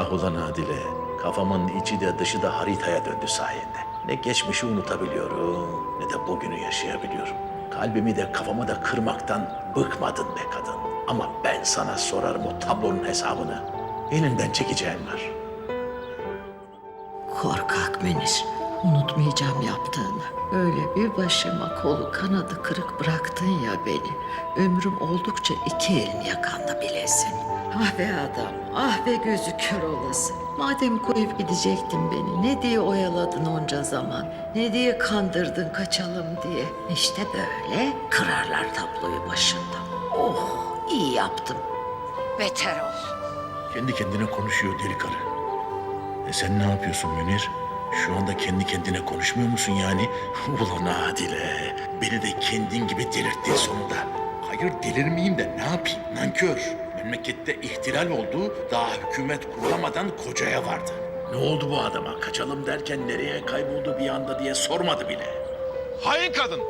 Ah ulan Adile, kafamın içi de dışı da haritaya döndü sayende. Ne geçmişi unutabiliyorum, ne de bugünü yaşayabiliyorum. Kalbimi de kafamı da kırmaktan bıkmadın be kadın. Ama ben sana sorarım o tablonun hesabını. Elimden çekeceğin var. Korkak Münir. Unutmayacağım yaptığını. Öyle bir başıma kolu kanadı kırık bıraktın ya beni. Ömrüm oldukça iki elin yakanda bilesin. Ah be adam, ah be gözü kör olası. Madem koyup gidecektin beni, ne diye oyaladın onca zaman? Ne diye kandırdın kaçalım diye? İşte böyle kırarlar tabloyu başında. Oh, iyi yaptım. Beter ol. Kendi kendine konuşuyor deli karı. E sen ne yapıyorsun Münir? Şu anda kendi kendine konuşmuyor musun yani? Ulan Adile, beni de kendin gibi delirttin sonunda. Hayır delirmeyeyim de ne yapayım nankör. Memlekette ihtilal oldu, daha hükümet kurulamadan kocaya vardı. Ne oldu bu adama? Kaçalım derken nereye kayboldu bir anda diye sormadı bile. Hain kadın.